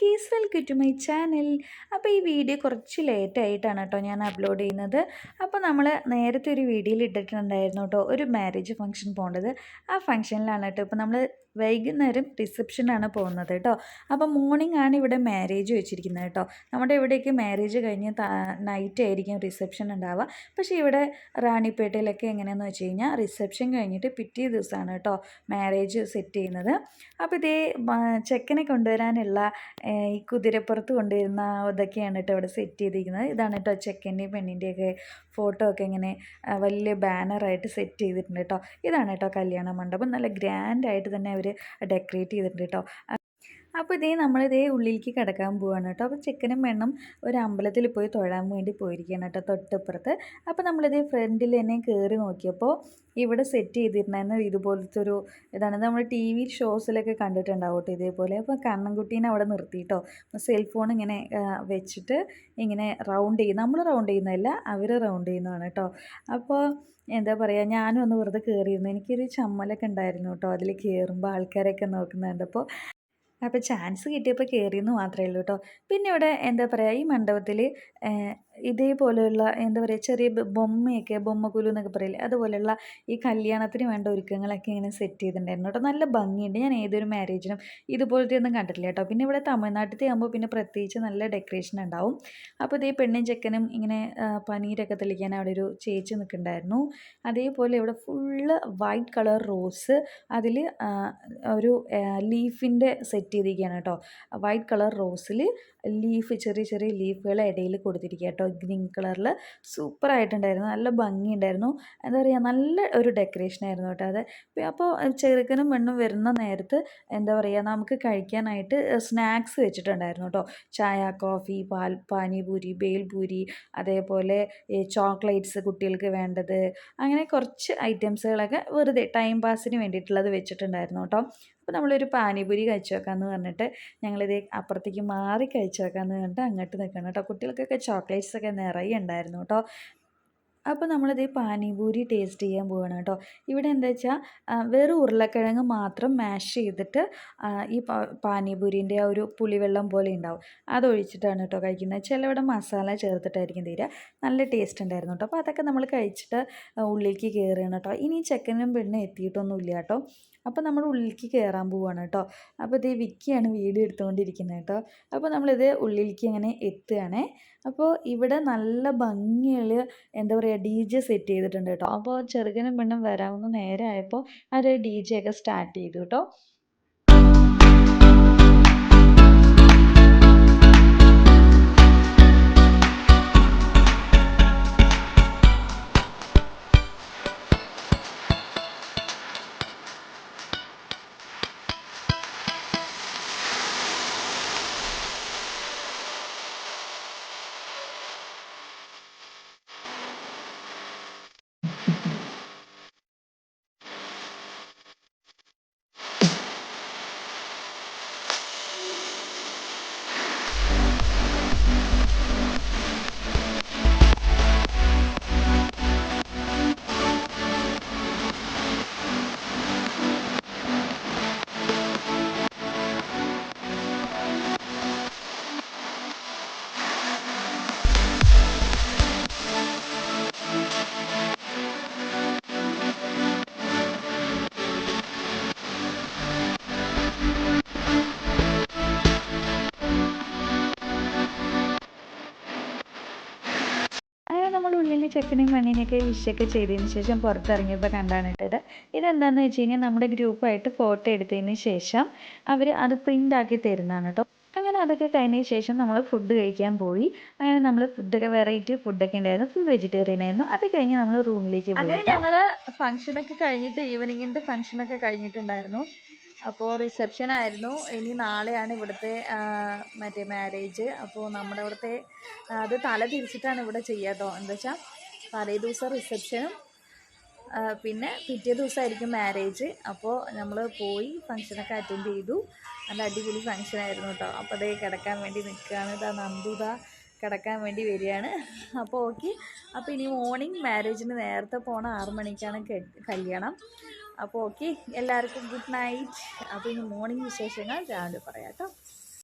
Guys welcome to my channel. അപ്പോൾ ഈ video കുറച്ച് ലേറ്റായിട്ടാണ് കേട്ടോ ഞാൻ അപ്ലോഡ് ചെയ്യുന്നത്. അപ്പോൾ നമ്മൾ നേരത്തെ ഒരു വീഡിയോയിൽ ഇട്ടിട്ടുണ്ടായിരുന്നു കേട്ടോ ഒരു മാരേജ് ഫംഗ്ഷൻ പോകേണ്ടത് ആ ഫംഗ്ഷനിലാണ് കേട്ടോ ഇപ്പോൾ നമ്മൾ വൈകുന്നേരം റിസപ്ഷനാണ് പോകുന്നത് കേട്ടോ. അപ്പോൾ മോർണിംഗ് ആണ് ഇവിടെ മാരേജ് വെച്ചിരിക്കുന്നത് കേട്ടോ. നമ്മുടെ ഇവിടേക്ക് മാരേജ് കഴിഞ്ഞ് നൈറ്റ് ആയിരിക്കും റിസപ്ഷൻ ഉണ്ടാവുക. പക്ഷേ ഇവിടെ റാണിപ്പേട്ടയിലൊക്കെ എങ്ങനെയാണെന്ന് വെച്ച് കഴിഞ്ഞാൽ റിസപ്ഷൻ കഴിഞ്ഞിട്ട് പിറ്റേ ദിവസമാണ് കേട്ടോ മാരേജ് സെറ്റ് ചെയ്യുന്നത്. അപ്പോൾ ഇതേ ചെക്കനെ കൊണ്ടുവരാനുള്ള ഈ കുതിരപ്പുറത്ത് കൊണ്ടുവരുന്ന ഇതൊക്കെയാണ് കേട്ടോ ഇവിടെ സെറ്റ് ചെയ്തിരിക്കുന്നത്. ഇതാണ് കേട്ടോ ചെക്കന്റെയും പെണ്ണിന്റെയൊക്കെ ഫോട്ടോ ഒക്കെ ഇങ്ങനെ വലിയ ബാനറായിട്ട് സെറ്റ് ചെയ്തിട്ടുണ്ട് കേട്ടോ. ഇതാണ് കേട്ടോ കല്യാണ മണ്ഡപം. നല്ല ഗ്രാൻഡായിട്ട് തന്നെ അവർ ഡെക്കറേറ്റ് ചെയ്തിട്ടുണ്ട് കേട്ടോ. അപ്പോൾ ഇതേ നമ്മളിതേ ഉള്ളിലേക്ക് കിടക്കാൻ പോവാണ് കേട്ടോ. അപ്പോൾ ചിക്കനും പെണ്ണും ഒരു അമ്പലത്തിൽ പോയി തൊഴാൻ വേണ്ടി പോയിരിക്കുകയാണ് കേട്ടോ തൊട്ടപ്പുറത്ത്. അപ്പോൾ നമ്മളിതേ ഫ്രണ്ടിൽ തന്നെ കയറി നോക്കിയപ്പോൾ ഇവിടെ സെറ്റ് ചെയ്തിരുന്ന ഇതുപോലത്തെ ഒരു ഇതാണ്. നമ്മൾ ടി വി ഷോസിലൊക്കെ കണ്ടിട്ടുണ്ടാവും കേട്ടോ ഇതേപോലെ. അപ്പോൾ കണ്ണൻകുട്ടീനെ അവിടെ നിർത്തിയിട്ടോ സെൽഫോൺ ഇങ്ങനെ വെച്ചിട്ട് ഇങ്ങനെ റൗണ്ട് ചെയ്യും നമ്മൾ റൗണ്ട് ചെയ്യുന്നതല്ല അവർ റൗണ്ട് ചെയ്യുന്നതാണ് കേട്ടോ. അപ്പോൾ എന്താ പറയുക ഞാനും ഒന്ന് വെറുതെ കയറിയിരുന്നു എനിക്കൊരു ചമ്മലൊക്കെ ഉണ്ടായിരുന്നു കേട്ടോ. അതിൽ കയറുമ്പോൾ ആൾക്കാരൊക്കെ നോക്കുന്നുണ്ട്. അപ്പോൾ അപ്പോൾ ചാൻസ് കിട്ടിയപ്പോൾ കയറിയെന്ന് മാത്രമേ ഉള്ളൂ കേട്ടോ പിന്നെ ഇവിടെ എന്താ പറയുക ഈ മണ്ഡപത്തിൽ ഇതേപോലെയുള്ള എന്താ പറയുക ചെറിയ ബൊമ്മയൊക്കെ ബൊമ്മക്കുലു എന്നൊക്കെ പറയില്ലേ അതുപോലെയുള്ള ഈ കല്യാണത്തിന് വേണ്ട ഒരുക്കങ്ങളൊക്കെ ഇങ്ങനെ സെറ്റ് ചെയ്തിട്ടുണ്ടായിരുന്നു കേട്ടോ. നല്ല ഭംഗിയുണ്ട്. ഞാൻ ഏതൊരു മാരേജിനും ഇതുപോലത്തെ ഒന്നും കണ്ടിട്ടില്ല കേട്ടോ. പിന്നെ ഇവിടെ തമിഴ്നാട്ടിലത്തെ ആകുമ്പോൾ പിന്നെ പ്രത്യേകിച്ച് നല്ല ഡെക്കറേഷൻ ഉണ്ടാവും. അപ്പോൾ ഇതേ പെണ്ണും ചെക്കനും ഇങ്ങനെ പനീരൊക്കെ തെളിക്കാൻ അവിടെ ഒരു ചേച്ചി നിൽക്കുന്നുണ്ടായിരുന്നു. അതേപോലെ ഇവിടെ ഫുള്ള് വൈറ്റ് കളർ റോസ് അതിൽ ഒരു ലീഫിന്റെ സെറ്റ് ചെയ്തിരിക്കുകയാണ് കേട്ടോ. വൈറ്റ് കളർ റോസിൽ ലീഫ് ചെറിയ ചെറിയ ലീഫുകൾ ഇടയിൽ കൊടുത്തിരിക്കുക കേട്ടോ. ഗ്രീൻ കളറിൽ സൂപ്പർ സൂപ്പറായിട്ടുണ്ടായിരുന്നു. നല്ല ഭംഗിയുണ്ടായിരുന്നു. എന്താ പറയുക നല്ല ഒരു ഡെക്കറേഷൻ ആയിരുന്നു കേട്ടോ അത്. അപ്പോൾ ചെറുക്കനും പെണ്ണും വരുന്ന നേരത്ത് എന്താ പറയുക നമുക്ക് കഴിക്കാനായിട്ട് സ്നാക്സ് വെച്ചിട്ടുണ്ടായിരുന്നു കേട്ടോ. ചായ കോഫി പാൽ പാനിപൂരി ബേൽപൂരി അതേപോലെ ചോക്ലേറ്റ്സ് കുട്ടികൾക്ക് വേണ്ടത് അങ്ങനെ കുറച്ച് ഐറ്റംസുകളൊക്കെ വെറുതെ ടൈം പാസിന് വേണ്ടിയിട്ടുള്ളത് വെച്ചിട്ടുണ്ടായിരുന്നു കേട്ടോ. അപ്പോൾ നമ്മളൊരു പാനിപൂരി കഴിച്ചു വെക്കാമെന്ന് പറഞ്ഞിട്ട് ഞങ്ങളിത് അപ്പുറത്തേക്ക് മാറി കഴിച്ചു വെക്കാമെന്ന് പറഞ്ഞിട്ട് അങ്ങോട്ട് നിൽക്കണം കേട്ടോ. കുട്ടികൾക്കൊക്കെ ചോക്ലേറ്റ്സൊക്കെ നിറയെ ഉണ്ടായിരുന്നു കേട്ടോ. അപ്പോൾ നമ്മളിത് പാനിപൂരി ടേസ്റ്റ് ചെയ്യാൻ പോവുകയാണ് കേട്ടോ. ഇവിടെ എന്താ വെച്ചാൽ വെറും ഉരുളക്കിഴങ്ങ് മാത്രം മാഷ് ചെയ്തിട്ട് ഈ പാനിപൂരിന്റെ ആ ഒരു പുളിവെള്ളം പോലെ ഉണ്ടാവും. അതൊഴിച്ചിട്ടാണ് കേട്ടോ കഴിക്കുന്നത്. ചിലവിടെ മസാല ചേർത്തിട്ടായിരിക്കും തീരെ. നല്ല ടേസ്റ്റ് ഉണ്ടായിരുന്നു കേട്ടോ. അപ്പോൾ അതൊക്കെ നമ്മൾ കഴിച്ചിട്ട് ഉള്ളിലേക്ക് കയറുകയാണ് കേട്ടോ. ഇനി ചെക്കനും പെണ്ണും എത്തിയിട്ടൊന്നുമില്ല കേട്ടോ. അപ്പോൾ നമ്മൾ ഉള്ളിലേക്ക് കയറാൻ പോവുകയാണ് കേട്ടോ. അപ്പോൾ ഇത് വിക്കിയാണ് വീട് എടുത്തുകൊണ്ടിരിക്കുന്നത് കേട്ടോ. അപ്പോൾ നമ്മളിത് ഉള്ളിലേക്ക് അങ്ങനെ എത്തുകയാണേ. അപ്പോൾ ഇവിടെ നല്ല ഭംഗിയുള്ള എന്താ പറയുക ഡി ജെ സെറ്റ് ചെയ്തിട്ടുണ്ട് കേട്ടോ അപ്പോൾ ചെറുകനും പെണ്ണും വരാവുന്ന നേരമായപ്പോൾ അവർ ഡി ജെ ഒക്കെ സ്റ്റാർട്ട് ചെയ്തു കേട്ടോ ഉള്ളിൽ ചെക്കനെയും പെണ്ണിനെയൊക്കെ വിഷൊക്കെ ചെയ്തതിന് ശേഷം പുറത്തിറങ്ങിയപ്പോൾ കണ്ടാണ് ഇട്ടത് ഇതെന്താണെന്ന് വെച്ച് കഴിഞ്ഞാൽ നമ്മുടെ ഗ്രൂപ്പായിട്ട് ഫോട്ടോ എടുത്തതിന് ശേഷം അവർ അത് പ്രിന്റ് ആക്കി തരുന്നതാണ് കേട്ടോ. അങ്ങനെ അതൊക്കെ കഴിഞ്ഞതിന് ശേഷം നമ്മൾ ഫുഡ് കഴിക്കാൻ പോയി. അങ്ങനെ നമ്മൾ ഫുഡൊക്കെ വെറൈറ്റി ഫുഡൊക്കെ ഉണ്ടായിരുന്നു. ഫുൾ വെജിറ്റേറിയൻ ആയിരുന്നു. അത് കഴിഞ്ഞ് നമ്മൾ റൂമിലേക്ക് പോയി അങ്ങനെ ഞങ്ങൾ ഫംഗ്ഷനൊക്കെ കഴിഞ്ഞിട്ട് ഈവനിങ്ങിന്റെ ഫംഗ്ഷനൊക്കെ കഴിഞ്ഞിട്ടുണ്ടായിരുന്നു. അപ്പോൾ റിസപ്ഷൻ ആയിരുന്നു ഇനി നാളെയാണ് ഇവിടുത്തെ മറ്റേ മാരേജ് അപ്പോൾ നമ്മുടെ ഇവിടുത്തെ അത് തല തിരിച്ചിട്ടാണ് ഇവിടെ ചെയ്യുക എന്താ വെച്ചാൽ തലേ ദിവസം റിസപ്ഷനും പിന്നെ പിറ്റേ ദിവസമായിരിക്കും മാരേജ് അപ്പോൾ നമ്മൾ പോയി ഫംഗ്ഷനൊക്കെ അറ്റൻഡ് ചെയ്തു. നല്ല അടിപൊളി ഫംഗ്ഷൻ ആയിരുന്നു കേട്ടോ അപ്പോൾ അതേ കിടക്കാൻ വേണ്ടി നിൽക്കുകയാണ്. ഇതാ നന്ദുത കിടക്കാൻ വേണ്ടി വരികയാണ്. അപ്പോൾ ഓക്കെ. അപ്പോൾ ഇനി മോർണിംഗ് മാരേജിന് നേരത്തെ പോകണം ആറു മണിക്കാണ് കല്യാണം. അപ്പോൾ ഓക്കെ. എല്ലാവർക്കും ഗുഡ് നൈറ്റ് അപ്പോൾ ഇനി മോർണിംഗ് വിശേഷങ്ങൾ രാവിലെ പറയാം കേട്ടോ.